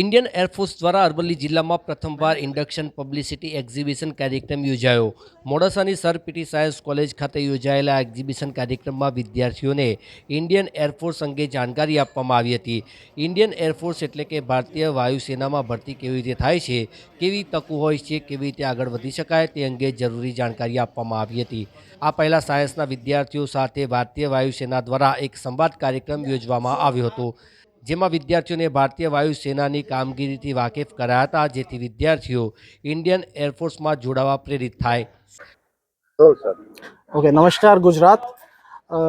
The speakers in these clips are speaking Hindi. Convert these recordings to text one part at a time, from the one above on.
ઇન્ડિયન એરફોર્સ દ્વારા અરવલ્લી જિલ્લામાં પ્રથમવાર ઇન્ડક્શન પબ્લિસિટી એક્ઝિબિશન કાર્યક્રમ યોજાયો. મોડાસાની સર પીટી સાયન્સ કોલેજ ખાતે યોજાયેલા એક્ઝિબિશન કાર્યક્રમમાં વિદ્યાર્થીઓને ઇન્ડિયન એરફોર્સ અંગે જાણકારી આપવામાં આવી હતી. ઇન્ડિયન એરફોર્સ એટલે કે ભારતીય વાયુસેનામાં ભરતી કેવી રીતે થાય છે, કેવી તકો હોય છે, કેવી રીતે આગળ વધી શકાય તે અંગે જરૂરી જાણકારી આપવામાં આવી હતી. આ પહેલાં સાયન્સના વિદ્યાર્થીઓ સાથે ભારતીય વાયુસેના દ્વારા એક સંવાદ કાર્યક્રમ યોજવામાં આવ્યો હતો. જેમાં વિદ્યાર્થીઓને ભારતીય વાયુસેનાની કામગીરીથી વાકેફ કરાયા હતા જેથી વિદ્યાર્થીઓ ઇન્ડિયન એરફોર્સમાં જોડાવા પ્રેરિત થાય तो सर ओके नमस्कार गुजरात अ,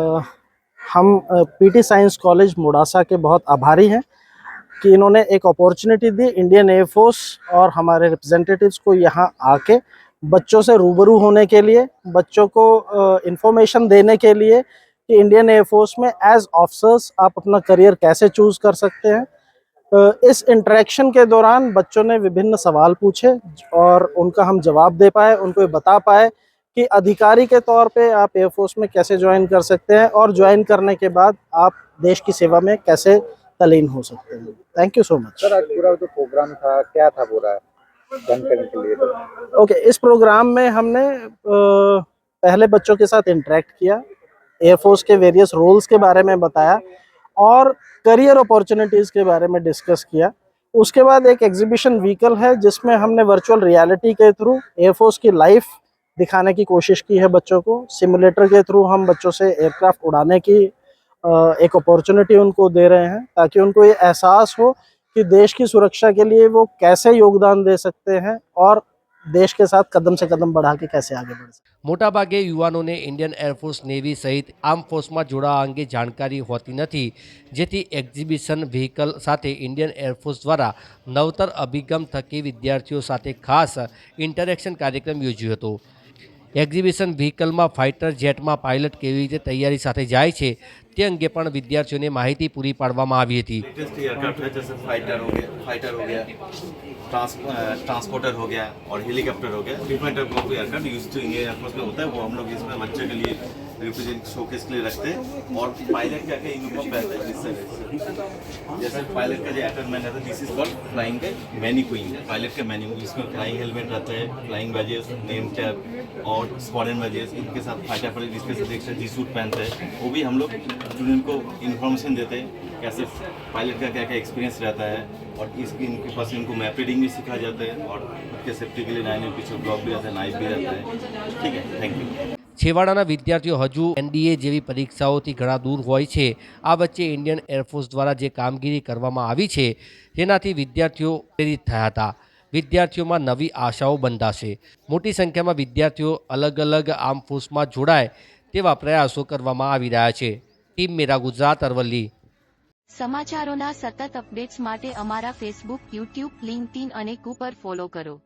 हम पीटी साइंस कॉलेज मोडासा के बहुत आभारी हैं कि इन्होंने एक अपॉर्चुनिटी दी इंडियन एयरफोर्स और हमारे रिप्रेजेंटेटिव्स को यहाँ आके बच्चों से रूबरू होने के लिए बच्चों को इंफॉर्मेशन देने के लिए कि इंडियन एयरफोर्स में एज ऑफिसर्स आप अपना करियर कैसे चूज़ कर सकते हैं? इस इंटरेक्शन के दौरान बच्चों ने विभिन्न सवाल पूछे और उनका हम जवाब दे पाए उनको ये बता पाए कि अधिकारी के तौर पे आप एयरफोर्स में कैसे ज्वाइन कर सकते हैं और ज्वाइन करने के बाद आप देश की सेवा में कैसे तलीन हो सकते हैं। Thank you so much sir आज पूरा जो प्रोग्राम था क्या था पूरा? जानकारी के लिए तो। ओके इस प्रोग्राम में हमने पहले बच्चों के साथ इंटरेक्ट किया एयरफोर्स के वेरियस रोल्स के बारे में बताया और करियर अपॉर्चुनिटीज़ के बारे में डिस्कस किया। उसके बाद एक एग्जीबिशन व्हीकल है, जिसमें हमने वर्चुअल रियलिटी के थ्रू एयरफोर्स की लाइफ दिखाने की कोशिश की है बच्चों को। सिमुलेटर के थ्रू हम बच्चों से एयरक्राफ्ट उड़ाने की एक अपॉर्चुनिटी उनको दे रहे हैं, ताकि उनको ये एहसास हो कि देश की सुरक्षा के लिए वो कैसे योगदान दे सकते हैं और દેશ કે સાથ કદમ સે કદમ બઢા કે કૈસે આગે બઢ મોટાભાગે યુવાનોને ઇન્ડિયન એરફોર્સ નેવી સહિત આર્મ ફોર્સમાં જોડાવા અંગે જાણકારી હોતી નથી. જેથી એક્ઝિબિશન વ્હીકલ સાથે ઇન્ડિયન એરફોર્સ દ્વારા નવતર અભિગમ થકી વિદ્યાર્થીઓ સાથે ખાસ ઇન્ટરેક્શન કાર્યક્રમ યોજ્યો હતો. એક્ઝિબિશન વ્હીકલમાં ફાઇટર જેટમાં પાયલટ કેવી રીતે તૈયારી સાથે જાય છે તે અંગે પણ વિદ્યાર્થીઓને માહિતી પૂરી પાડવામાં આવી હતી. ट्रांस ट्रांसपोर्टर हो गया और हेलीकॉप्टर हो गया। Different type of aircraft use to Indian air force में होता है। वो हम लोग इसमें बच्चे के लिए रिप्रेजेंट शोकेस के लिए रखते हैं। और पायलट क्या यूनिफॉर्म पहनते हैं जैसे पायलट का जो एटरमैन रहता है दिस इज़ कॉल्ड फ्लाइंग का मैनी क्वीन पायलट का मैनी इसमें फ्लाइंग हेलमेट रहता है फ्लाइंग बैजेस नेम टैब और स्क्वाडन बैजेस इनके साथ फाइटर पायलट इसके साथ एक्स्ट्रा जी सूट पहनते हैं। वो भी हम लोग स्टूडेंट को इन्फॉर्मेशन देते हैं, कैसे पायलट का क्या क्या एक्सपीरियंस रहता है, और इसकी इनके पास इनको मैप रीडिंग भी सिखाया जाता है, और खुद के सेफ्टी के लिए नाइन पीछे ब्लॉक भी रहता है नाइफ भी रहता है। ठीक है थैंक यू છેવાડાના વિદ્યાર્થીઓ હજુ એનડીએ જેવી પરીક્ષાઓથી ઘણા દૂર હોય છે. આ વચ્ચે ઇન્ડિયન એરફોર્સ દ્વારા જે કામગીરી કરવામાં આવી છે, તેનાથી વિદ્યાર્થીઓ પ્રેરિત થયા હતા. વિદ્યાર્થીઓમાં નવી આશાઓ બંધાશે. મોટી સંખ્યામાં વિદ્યાર્થીઓ અલગ અલગ આર્મ ફોર્સમાં જોડાય તેવા પ્રયાસો કરવામાં આવી રહ્યા છે. ટીમ મેરા ગુજરાત અરવલ્લી. સમાચારોના સતત અપડેટ્સ માટે અમારા ફેસબુક યુટ્યુબ લિંક્ડઇન અને કુપર ફોલો કરો.